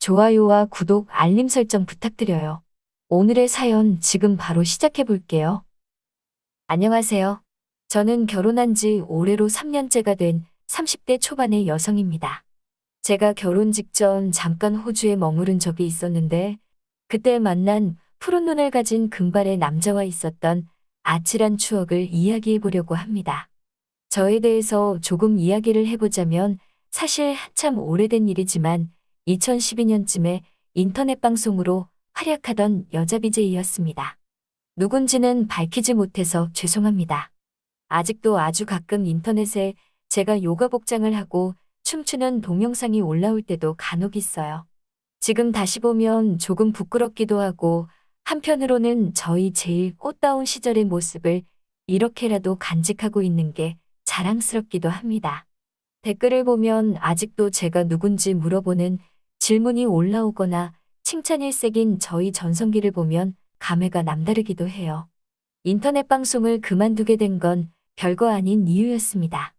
좋아요와 구독, 알림 설정 부탁드려요. 오늘의 사연 지금 바로 시작해 볼게요. 안녕하세요. 저는 결혼한 지 올해로 3년째가 된 30대 초반의 여성입니다. 제가 결혼 직전 잠깐 호주에 머무른 적이 있었는데 그때 만난 푸른 눈을 가진 금발의 남자와 있었던 아찔한 추억을 이야기해 보려고 합니다. 저에 대해서 조금 이야기를 해보자면 사실 한참 오래된 일이지만 2012년쯤에 인터넷 방송으로 활약하던 여자 BJ였습니다. 누군지는 밝히지 못해서 죄송합니다. 아직도 아주 가끔 인터넷에 제가 요가 복장을 하고 춤추는 동영상이 올라올 때도 간혹 있어요. 지금 다시 보면 조금 부끄럽기도 하고 한편으로는 저희 제일 꽃다운 시절의 모습을 이렇게라도 간직하고 있는 게 자랑스럽기도 합니다. 댓글을 보면 아직도 제가 누군지 물어보는 질문이 올라오거나 칭찬 일색인 저희 전성기를 보면 감회가 남다르기도 해요. 인터넷 방송을 그만두게 된 건 별거 아닌 이유였습니다.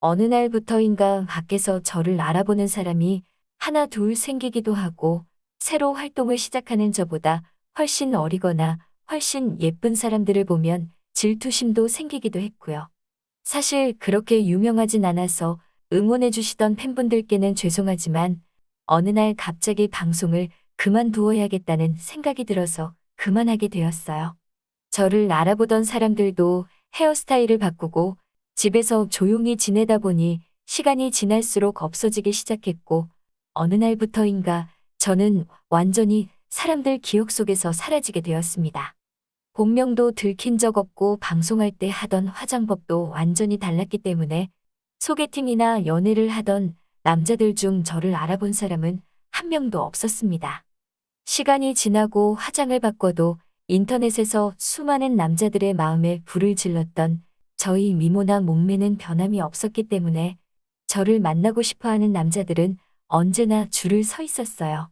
어느 날부터인가 밖에서 저를 알아보는 사람이 하나 둘 생기기도 하고 새로 활동을 시작하는 저보다 훨씬 어리거나 훨씬 예쁜 사람들을 보면 질투심도 생기기도 했고요. 사실 그렇게 유명하진 않아서 응원해 주시던 팬분들께는 죄송하지만 어느 날 갑자기 방송을 그만두어야겠다는 생각이 들어서 그만하게 되었어요. 저를 알아보던 사람들도 헤어스타일을 바꾸고 집에서 조용히 지내다 보니 시간이 지날수록 없어지기 시작했고 어느 날부터인가 저는 완전히 사람들 기억 속에서 사라지게 되었습니다. 본명도 들킨 적 없고 방송할 때 하던 화장법도 완전히 달랐기 때문에 소개팅이나 연애를 하던 남자들 중 저를 알아본 사람은 한 명도 없었습니다. 시간이 지나고 화장을 바꿔도 인터넷에서 수많은 남자들의 마음에 불을 질렀던 저희 미모나 몸매는 변함이 없었기 때문에 저를 만나고 싶어 하는 남자들은 언제나 줄을 서 있었어요.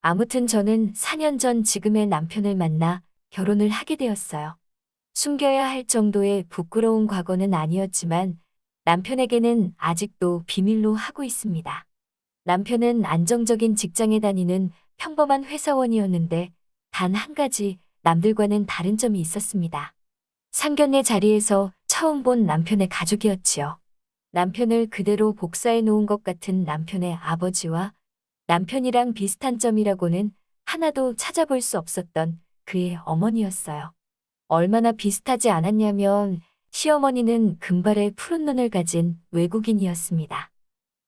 아무튼 저는 4년 전 지금의 남편을 만나 결혼을 하게 되었어요. 숨겨야 할 정도의 부끄러운 과거는 아니었지만 남편에게는 아직도 비밀로 하고 있습니다. 남편은 안정적인 직장에 다니는 평범한 회사원이었는데 단 한 가지 남들과는 다른 점이 있었습니다. 상견례 자리에서 처음 본 남편의 가족이었지요. 남편을 그대로 복사해 놓은 것 같은 남편의 아버지와 남편이랑 비슷한 점이라고는 하나도 찾아볼 수 없었던 그의 어머니였어요. 얼마나 비슷하지 않았냐면 시어머니는 금발의 푸른 눈을 가진 외국인이었습니다.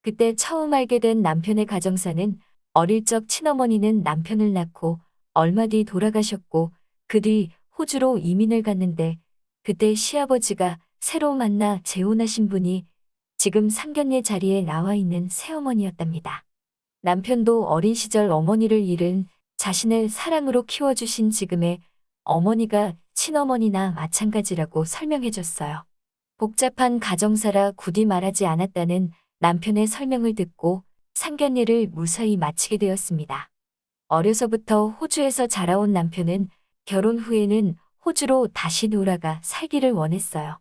그때 처음 알게 된 남편의 가정사는 어릴 적 친어머니는 남편을 낳고 얼마 뒤 돌아가셨고 그 뒤 호주로 이민을 갔는데 그때 시아버지가 새로 만나 재혼하신 분이 지금 상견례 자리에 나와 있는 새어머니였답니다. 남편도 어린 시절 어머니를 잃은 자신을 사랑으로 키워주신 지금의 어머니가 친어머니나 마찬가지라고 설명해줬어요. 복잡한 가정사라 굳이 말하지 않았다는 남편의 설명을 듣고 상견례를 무사히 마치게 되었습니다. 어려서부터 호주에서 자라온 남편은 결혼 후에는 호주로 다시 돌아가 살기를 원했어요.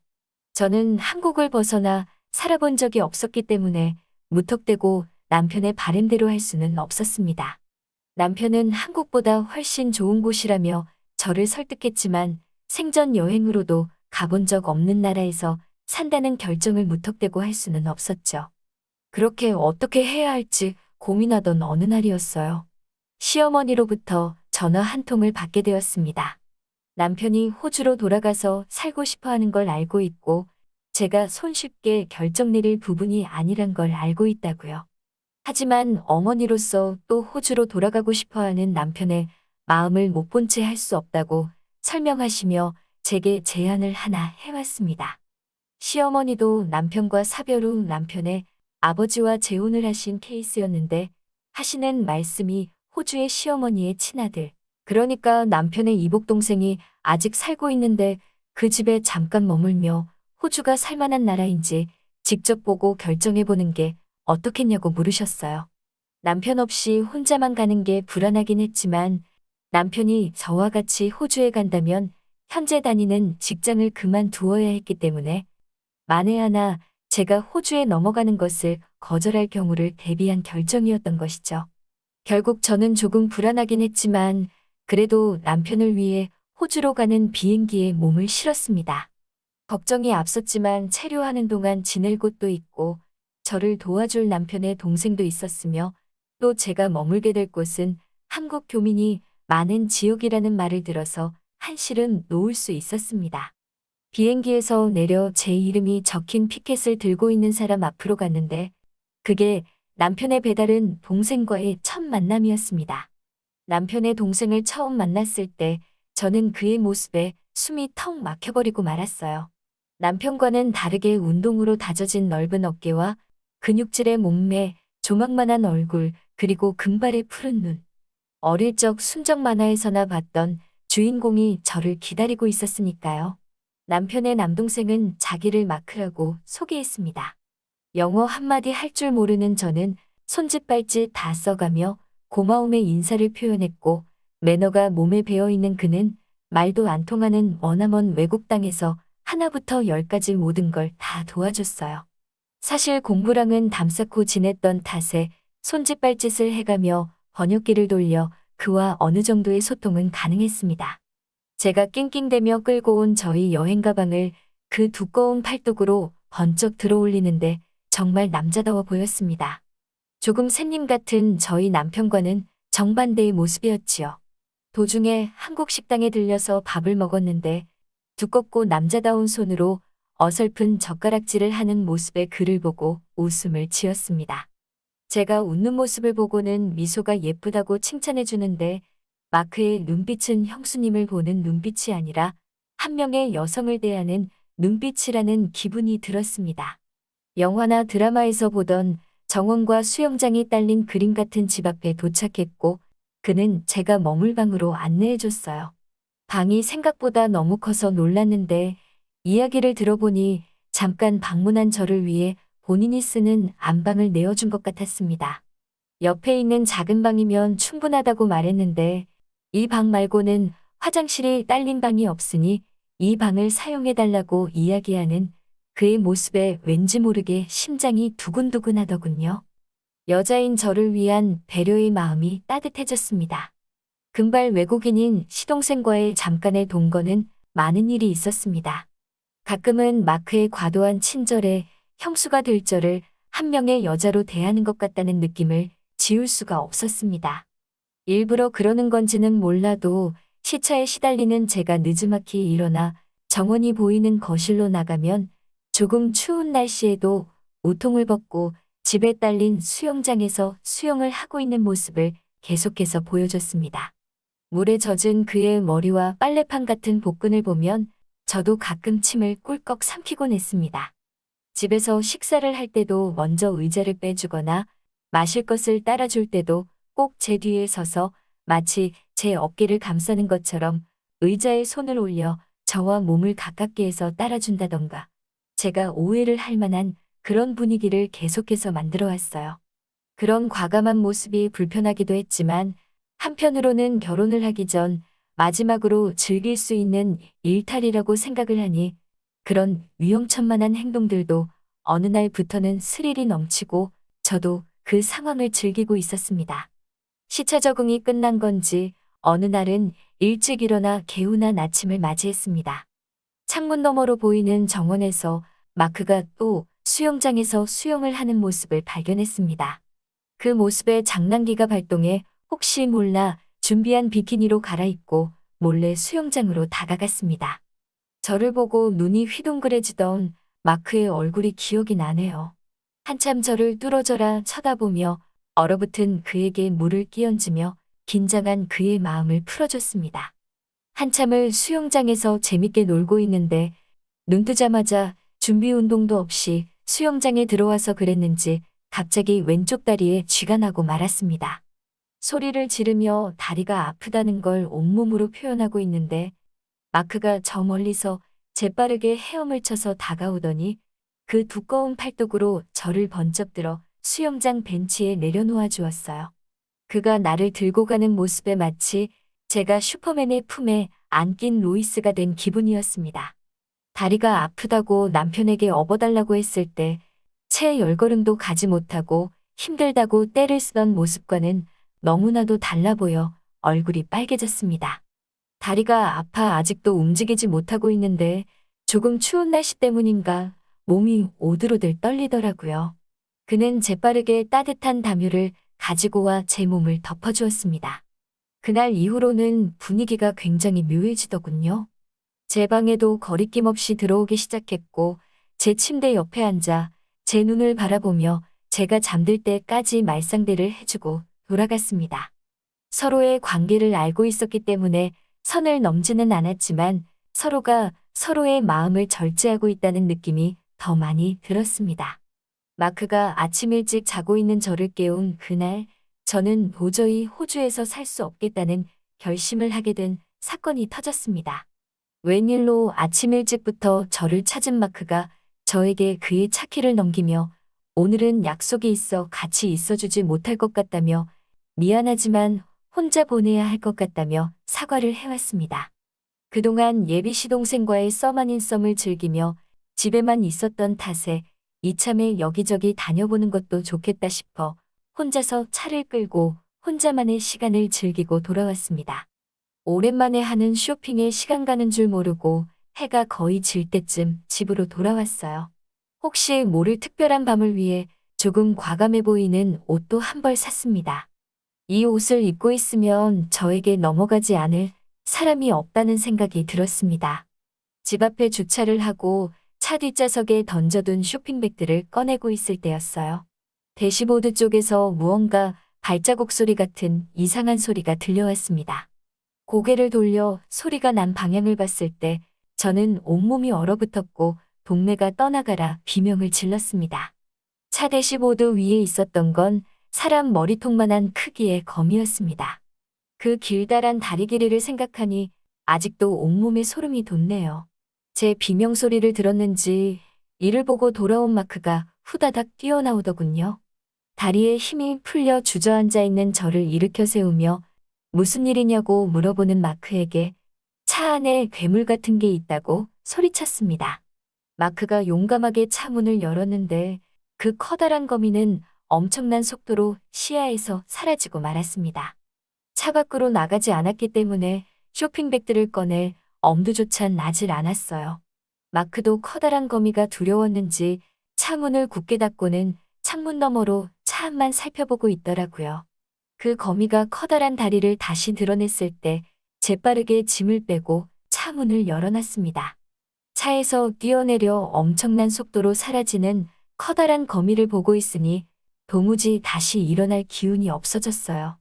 저는 한국을 벗어나 살아본 적이 없었기 때문에 무턱대고 남편의 바램대로 할 수는 없었습니다. 남편은 한국보다 훨씬 좋은 곳이라며 저를 설득했지만 생전 여행으로도 가본 적 없는 나라에서 산다는 결정을 무턱대고 할 수는 없었죠. 그렇게 어떻게 해야 할지 고민하던 어느 날이었어요. 시어머니로부터 전화 한 통을 받게 되었습니다. 남편이 호주로 돌아가서 살고 싶어 하는 걸 알고 있고 제가 손쉽게 결정 내릴 부분이 아니란 걸 알고 있다고요. 하지만 어머니로서 또 호주로 돌아가고 싶어 하는 남편의 마음을 못 본 채 할 수 없다고 설명하시며 제게 제안을 하나 해왔습니다. 시어머니도 남편과 사별 후 남편의 아버지와 재혼을 하신 케이스였는데 하시는 말씀이 호주의 시어머니의 친아들, 그러니까 남편의 이복 동생이 아직 살고 있는데 그 집에 잠깐 머물며 호주가 살만한 나라인지 직접 보고 결정해보는 게 어떻겠냐고 물으셨어요. 남편 없이 혼자만 가는 게 불안하긴 했지만 남편이 저와 같이 호주에 간다면 현재 다니는 직장을 그만두어야 했기 때문에 만에 하나 제가 호주에 넘어가는 것을 거절할 경우를 대비한 결정이었던 것이죠. 결국 저는 조금 불안하긴 했지만 그래도 남편을 위해 호주로 가는 비행기에 몸을 실었습니다. 걱정이 앞섰지만 체류하는 동안 지낼 곳도 있고 저를 도와줄 남편의 동생도 있었으며 또 제가 머물게 될 곳은 한국 교민이 많은 지역이라는 말을 들어서 한실은 놓을 수 있었습니다. 비행기에서 내려 제 이름이 적힌 피켓을 들고 있는 사람 앞으로 갔는데 그게 남편의 배달은 동생과의 첫 만남이었습니다. 남편의 동생을 처음 만났을 때 저는 그의 모습에 숨이 턱 막혀버리고 말았어요. 남편과는 다르게 운동으로 다져진 넓은 어깨와 근육질의 몸매, 조망만한 얼굴, 그리고 금발의 푸른 눈. 어릴 적 순정 만화에서나 봤던 주인공이 저를 기다리고 있었으니까요. 남편의 남동생은 자기를 마크라고 소개했습니다. 영어 한마디 할 줄 모르는 저는 손짓 발짓 다 써가며 고마움의 인사를 표현했고 매너가 몸에 배어있는 그는 말도 안 통하는 머나먼 외국 땅에서 하나부터 열까지 모든 걸 다 도와줬어요. 사실 공부랑은 담쌓고 지냈던 탓에 손짓 발짓을 해가며 번역기를 돌려 그와 어느 정도의 소통은 가능했습니다. 제가 낑낑대며 끌고 온 저희 여행 가방을 그 두꺼운 팔뚝으로 번쩍 들어 올리는데 정말 남자다워 보였습니다. 조금 샌님 같은 저희 남편과는 정반대의 모습이었지요. 도중에 한국 식당에 들려서 밥을 먹었는데 두껍고 남자다운 손으로 어설픈 젓가락질을 하는 모습의 그를 보고 웃음을 지었습니다. 제가 웃는 모습을 보고는 미소가 예쁘다고 칭찬해 주는데 마크의 눈빛은 형수님을 보는 눈빛이 아니라 한 명의 여성을 대하는 눈빛이라는 기분이 들었습니다. 영화나 드라마에서 보던 정원과 수영장이 딸린 그림 같은 집 앞에 도착했고 그는 제가 머물 방으로 안내해 줬어요. 방이 생각보다 너무 커서 놀랐는데 이야기를 들어보니 잠깐 방문한 저를 위해 본인이 쓰는 안방을 내어준 것 같았습니다. 옆에 있는 작은 방이면 충분하다고 말했는데 이 방 말고는 화장실이 딸린 방이 없으니 이 방을 사용해달라고 이야기하는 그의 모습에 왠지 모르게 심장이 두근두근 하더군요. 여자인 저를 위한 배려의 마음이 따뜻해졌습니다. 금발 외국인인 시동생과의 잠깐의 동거는 많은 일이 있었습니다. 가끔은 마크의 과도한 친절에 형수가 될 저를 한 명의 여자로 대하는 것 같다는 느낌을 지울 수가 없었습니다. 일부러 그러는 건지는 몰라도 시차에 시달리는 제가 느즈막히 일어나 정원이 보이는 거실로 나가면 조금 추운 날씨에도 우통을 벗고 집에 딸린 수영장에서 수영을 하고 있는 모습을 계속해서 보여줬습니다. 물에 젖은 그의 머리와 빨래판 같은 복근을 보면 저도 가끔 침을 꿀꺽 삼키곤 했습니다. 집에서 식사를 할 때도 먼저 의자를 빼주거나 마실 것을 따라줄 때도 꼭 제 뒤에 서서 마치 제 어깨를 감싸는 것처럼 의자에 손을 올려 저와 몸을 가깝게 해서 따라준다던가 제가 오해를 할 만한 그런 분위기를 계속해서 만들어 왔어요. 그런 과감한 모습이 불편하기도 했지만 한편으로는 결혼을 하기 전 마지막으로 즐길 수 있는 일탈이라고 생각을 하니 그런 위험천만한 행동들도 어느 날부터는 스릴이 넘치고 저도 그 상황을 즐기고 있었습니다. 시차 적응이 끝난 건지 어느 날은 일찍 일어나 개운한 아침을 맞이했습니다. 창문 너머로 보이는 정원에서 마크가 또 수영장에서 수영을 하는 모습을 발견했습니다. 그 모습에 장난기가 발동해 혹시 몰라 준비한 비키니로 갈아입고 몰래 수영장으로 다가갔습니다. 저를 보고 눈이 휘둥그레지던 마크의 얼굴이 기억이 나네요. 한참 저를 뚫어져라 쳐다보며 얼어붙은 그에게 물을 끼얹으며 긴장한 그의 마음을 풀어줬습니다. 한참을 수영장에서 재밌게 놀고 있는데 눈 뜨자마자 준비 운동도 없이 수영장에 들어와서 그랬는지 갑자기 왼쪽 다리에 쥐가 나고 말았습니다. 소리를 지르며 다리가 아프다는 걸 온몸으로 표현하고 있는데 마크가 저 멀리서 재빠르게 헤엄을 쳐서 다가오더니 그 두꺼운 팔뚝으로 저를 번쩍 들어 수영장 벤치에 내려놓아 주었어요. 그가 나를 들고 가는 모습에 마치 제가 슈퍼맨의 품에 안긴 로이스가 된 기분이었습니다. 다리가 아프다고 남편에게 업어달라고 했을 때 채 열걸음도 가지 못하고 힘들다고 떼를 쓰던 모습과는 너무나도 달라 보여 얼굴이 빨개졌습니다. 다리가 아파 아직도 움직이지 못하고 있는데 조금 추운 날씨 때문인가 몸이 오들오들 떨리더라고요. 그는 재빠르게 따뜻한 담요를 가지고 와 제 몸을 덮어주었습니다. 그날 이후로는 분위기가 굉장히 묘해지더군요. 제 방에도 거리낌 없이 들어오기 시작했고 제 침대 옆에 앉아 제 눈을 바라보며 제가 잠들 때까지 말상대를 해주고 돌아갔습니다. 서로의 관계를 알고 있었기 때문에 선을 넘지는 않았지만 서로가 서로의 마음을 절제하고 있다는 느낌이 더 많이 들었습니다. 마크가 아침 일찍 자고 있는 저를 깨운 그날 저는 도저히 호주에서 살 수 없겠다는 결심을 하게 된 사건이 터졌습니다. 웬일로 아침 일찍부터 저를 찾은 마크가 저에게 그의 차키를 넘기며 오늘은 약속이 있어 같이 있어주지 못할 것 같다며 미안하지만 혼자 보내야 할 것 같다며 사과를 해왔습니다. 그동안 예비 시동생과의 썸 아닌 썸을 즐기며 집에만 있었던 탓에 이참에 여기저기 다녀보는 것도 좋겠다 싶어 혼자서 차를 끌고 혼자만의 시간을 즐기고 돌아왔습니다. 오랜만에 하는 쇼핑에 시간 가는 줄 모르고 해가 거의 질 때쯤 집으로 돌아왔어요. 혹시 모를 특별한 밤을 위해 조금 과감해 보이는 옷도 한 벌 샀습니다. 이 옷을 입고 있으면 저에게 넘어가지 않을 사람이 없다는 생각이 들었습니다. 집 앞에 주차를 하고 차 뒷좌석에 던져둔 쇼핑백들을 꺼내고 있을 때였어요. 대시보드 쪽에서 무언가 발자국 소리 같은 이상한 소리가 들려왔습니다. 고개를 돌려 소리가 난 방향을 봤을 때 저는 온몸이 얼어붙었고 동네가 떠나가라 비명을 질렀습니다. 차 대시보드 위에 있었던 건 사람 머리통만한 크기의 검이었습니다. 그 길다란 다리 길이를 생각하니 아직도 온몸에 소름이 돋네요. 제 비명 소리를 들었는지 이를 보고 돌아온 마크가 후다닥 뛰어나오더군요. 다리에 힘이 풀려 주저앉아 있는 저를 일으켜 세우며 무슨 일이냐고 물어보는 마크에게 차 안에 괴물 같은 게 있다고 소리쳤습니다. 마크가 용감하게 차 문을 열었는데 그 커다란 거미는 엄청난 속도로 시야에서 사라지고 말았습니다. 차 밖으로 나가지 않았기 때문에 쇼핑백들을 꺼내 엄두조차 나질 않았어요. 마크도 커다란 거미가 두려웠는지 차문을 굳게 닫고는 창문 너머로 차 앞만 살펴보고 있더라고요. 그 거미가 커다란 다리를 다시 드러냈을 때 재빠르게 짐을 빼고 차 문을 열어놨습니다. 차에서 뛰어내려 엄청난 속도로 사라지는 커다란 거미를 보고 있으니 도무지 다시 일어날 기운이 없어졌어요.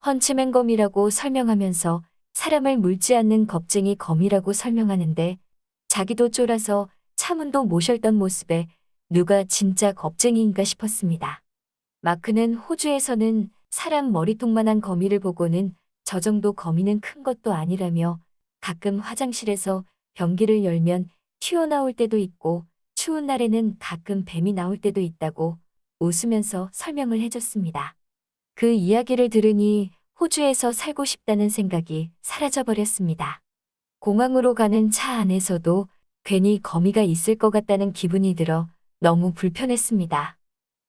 펀치맨 거미라고 설명하면서 사람을 물지 않는 겁쟁이 거미라고 설명하는데 자기도 쫄아서 차문도 모셨던 모습에 누가 진짜 겁쟁이인가 싶었습니다. 마크는 호주에서는 사람 머리통만한 거미를 보고는 저 정도 거미는 큰 것도 아니라며 가끔 화장실에서 변기를 열면 튀어나올 때도 있고 추운 날에는 가끔 뱀이 나올 때도 있다고 웃으면서 설명을 해줬습니다. 그 이야기를 들으니 호주에서 살고 싶다는 생각이 사라져버렸습니다. 공항으로 가는 차 안에서도 괜히 거미가 있을 것 같다는 기분이 들어 너무 불편했습니다.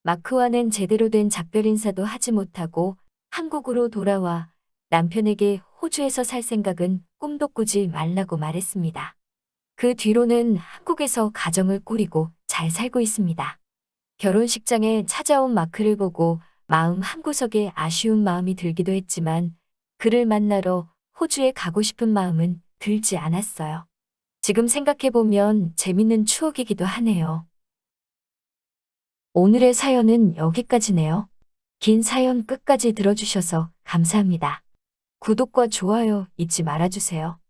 마크와는 제대로 된 작별 인사도 하지 못하고 한국으로 돌아와 남편에게 호주에서 살 생각은 꿈도 꾸지 말라고 말했습니다. 그 뒤로는 한국에서 가정을 꾸리고 잘 살고 있습니다. 결혼식장에 찾아온 마크를 보고 마음 한구석에 아쉬운 마음이 들기도 했지만 그를 만나러 호주에 가고 싶은 마음은 들지 않았어요. 지금 생각해보면 재밌는 추억이기도 하네요. 오늘의 사연은 여기까지네요. 긴 사연 끝까지 들어주셔서 감사합니다. 구독과 좋아요 잊지 말아주세요.